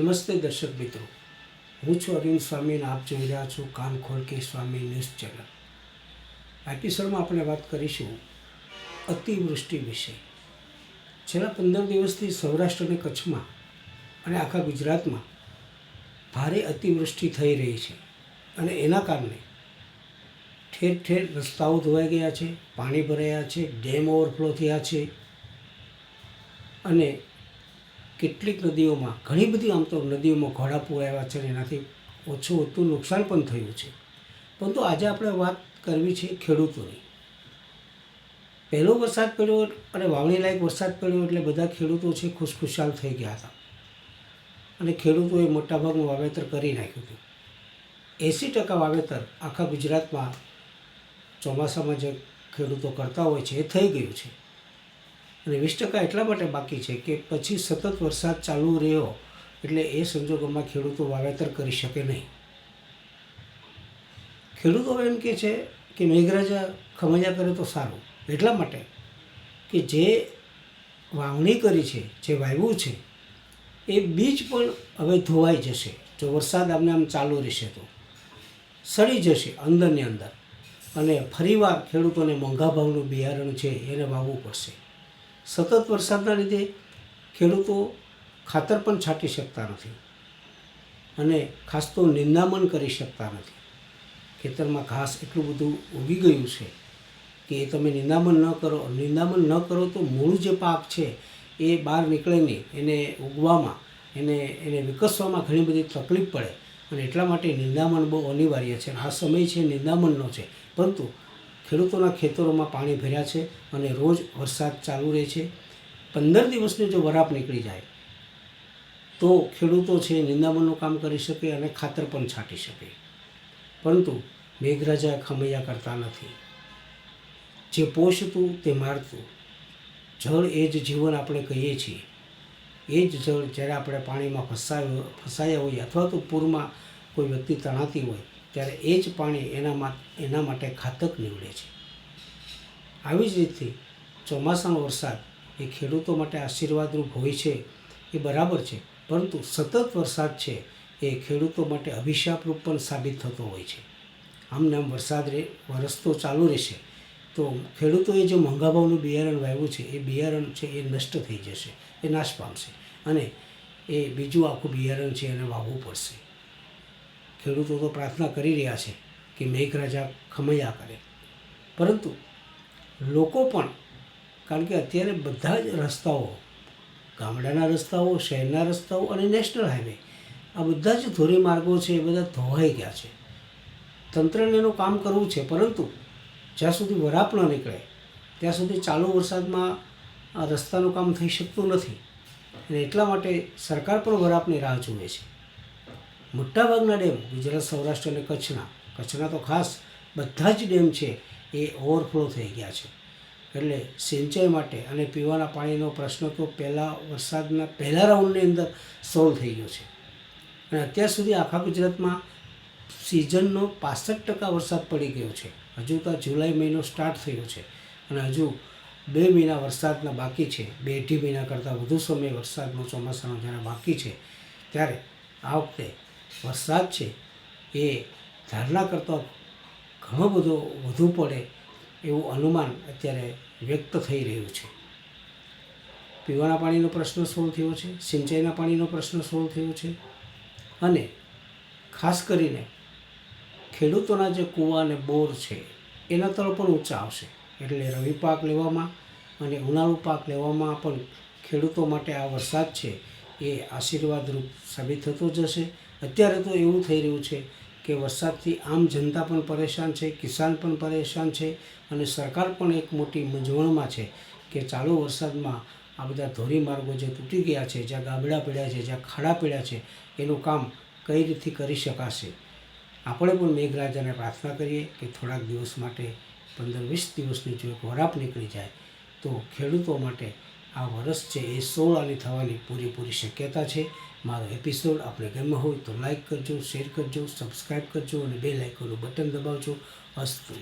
નમસ્તે દર્શક મિત્રો. હું છું અરવિંદ સ્વામી અને આપ જોઈ રહ્યા છો કાન ખોલ કે સ્વામી ન્યૂઝ ચેનલ. આ એપિસોડમાં આપણે વાત કરીશું અતિવૃષ્ટિ વિશે. છેલ્લા પંદર દિવસથી સૌરાષ્ટ્ર અને કચ્છમાં અને આખા ગુજરાતમાં ભારે અતિવૃષ્ટિ થઈ રહી છે અને એના કારણે ઠેર ઠેર રસ્તાઓ ધોવાઈ ગયા છે, પાણી ભરાયા છે, ડેમ ઓવરફ્લો થયા છે અને કેટલીક નદીઓમાં, ઘણી બધી આમ તો નદીઓમાં ઘોડાપૂર આવ્યા છે અને એનાથી ઓછું ઓછું નુકસાન પણ થયું છે. પરંતુ આજે આપણે વાત કરવી છે ખેડૂતોની. પહેલો વરસાદ પડ્યો અને વાવણી લાયક વરસાદ પડ્યો એટલે બધા ખેડૂતો છે ખુશખુશાલ થઈ ગયા હતા. અને ખેડૂતોએ મોટાભાગનું વાવેતર કરી નાખ્યું હતું. એંસી ટકા વાવેતર આખા ગુજરાતમાં ચોમાસામાં જે ખેડૂતો કરતા હોય છે એ થઈ ગયું છે. અને વીસ ટકા એટલા માટે બાકી છે કે પછી સતત વરસાદ ચાલુ રહ્યો એટલે એ સંજોગોમાં ખેડૂતો વાવેતર કરી શકે નહીં. ખેડૂતો એમ કહે છે કે મેઘરાજા ખમૈયા કરે તો સારું. એટલા માટે કે જે વાવણી કરી છે, જે વાવ્યું છે, એ બીજ પણ હવે ધોવાઈ જશે. જો વરસાદ આમને આમ ચાલુ રહેશે તો સડી જશે અંદરની અંદર. અને ફરીવાર ખેડૂતોને મોંઘા ભાવનું બિયારણ છે એને વાવવું પડશે. સતત વરસાદના લીધે ખેડૂતો ખાતર પણ છાંટી શકતા નથી અને ખાસ તો નિંદામણ કરી શકતા નથી. ખેતરમાં ઘાસ એટલું બધું ઉગી ગયું છે કે તમે નિંદામણ ન કરો, નિંદામણ ન કરો તો મૂળ જે પાક છે એ બહાર નીકળે નહીં એને ઉગવામાં, એને એને વિકસવામાં ઘણી બધી તકલીફ પડે અને એટલા માટે નિંદામણ બહુ અનિવાર્ય છે. આ સમય છે નિંદામણનો છે. પરંતુ ખેડૂતોના ખેતરોમાં પાણી ભર્યા છે અને રોજ વરસાદ ચાલુ રહે છે. પંદર દિવસની જો વરાપ નીકળી જાય, તો ખેડૂતો છે નિંદામણનું કામ કરી શકે અને ખાતર પણ છાંટી શકે. પરંતુ મેઘરાજા ખમૈયા કરતા નથી. જે પોષતું તે મારતું. જળ એ જ જીવન આપણે કહીએ છીએ. એ જ જળ જ્યારે આપણે પાણીમાં ફસાયો, ફસાયા હોઈએ અથવા તો પૂરમાં કોઈ વ્યક્તિ તણાતી હોય ત્યારે એ જ પાણી એના એના માટે ઘાતક નીવડે છે. આવી જ રીતે ચોમાસાનો વરસાદ એ ખેડૂતો માટે આશીર્વાદરૂપ હોય છે એ બરાબર છે, પરંતુ સતત વરસાદ છે એ ખેડૂતો માટે અભિશાપરૂપ પણ સાબિત થતો હોય છે. આમને આમ વરસાદ રહે વરસતો ચાલુ રહેશે, તો ખેડૂતોએ જે મોંઘા ભાવનું બિયારણ વાવ્યું છે, એ બિયારણ છે એ નષ્ટ થઈ જશે, એ નાશ પામશે અને એ બીજું આખું બિયારણ છે એને વાવવું પડશે. ખેડૂતો તો પ્રાર્થના કરી રહ્યા છે કે મેઘરાજા ખમૈયા કરે. પરંતુ લોકો પણ, કારણ કે અત્યારે બધા જ રસ્તાઓ, ગામડાના રસ્તાઓ, શહેરના રસ્તાઓ અને નેશનલ હાઈવે, આ બધા જ ધોરીમાર્ગો છે, એ બધા ધોવાઈ ગયા છે. તંત્રને એનું કામ કરવું છે, પરંતુ જ્યાં સુધી વરાપ ન નીકળે, ત્યાં સુધી ચાલુ વરસાદમાં આ રસ્તાનું કામ થઈ શકતું નથી. અને એટલા માટે સરકાર પણ વરાપની રાહ જુએ છે. મોટાભાગના ડેમ ગુજરાત, સૌરાષ્ટ્ર અને કચ્છના. કચ્છના તો ખાસ બધા જ ડેમ છે, એ ઓવરફ્લો થઈ ગયા છે. એટલે સિંચાઈ માટે અને પીવાના પાણીનો પ્રશ્ન તો પહેલાં વરસાદના પહેલા રાઉન્ડની અંદર સોલ્વ થઈ ગયો છે. અને અત્યાર સુધી આખા ગુજરાતમાં સિઝનનો પાસઠ ટકા વરસાદ પડી ગયો છે. હજુ તો જુલાઈ મહિનો સ્ટાર્ટ થયો છે અને હજુ બે મહિના વરસાદના બાકી છે. બે અઢી મહિના કરતાં વધુ સમય વરસાદનો ચોમાસાનો જ્યારે બાકી છે, ત્યારે આ વખતે વરસાદ છે એ ધારણા કરતાં ઘણો બધો વધુ પડે એવું અનુમાન અત્યારે વ્યક્ત થઈ રહ્યું છે. પીવાના પાણીનો પ્રશ્ન સોલ્વ થયો છે, સિંચાઈના પાણીનો પ્રશ્ન સોલ્વ થયો છે અને ખાસ કરીને ખેડૂતોના જે કૂવા અને બોર છે એના તળ પણ ઊંચા આવશે. એટલે રવિ પાક લેવામાં અને ઉનાળુ પાક લેવામાં પણ ખેડૂતો માટે આ વરસાદ છે એ આશીર્વાદરૂપ સાબિત થતો જશે અત્યારે તો એવું થઈ રહ્યું છે કે વરસાદથી આમ જનતા પણ પરેશાન છે, કિસાન પણ પરેશાન છે અને સરકાર પણ એક મોટી મૂંઝવણમાં છે કે ચાલુ વરસાદમાં આ બધા ધોરીમાર્ગો જે તૂટી ગયા છે, જ્યાં ગાબડા પડ્યા છે, જ્યાં ખાડા પડ્યા છે, એનું કામ કઈ રીતે કરી શકાશે? આપણે પણ મેઘરાજાને પ્રાર્થના કરીએ કે થોડાક દિવસ માટે પંદર વીસ દિવસની જો એક વરાપ નીકળી જાય, તો ખેડૂતો માટે આ વરસ છે એ સોળ આની થવાની પૂરેપૂરી શક્યતા છે, મારો એપિસોડ આપણે ગમ્યો હોય તો લાઇક કરજો શેર કરજો સબસ્ક્રાઈબ કરજો અને બે લાઇકોનું બટન દબાવજો. અસ્તુ.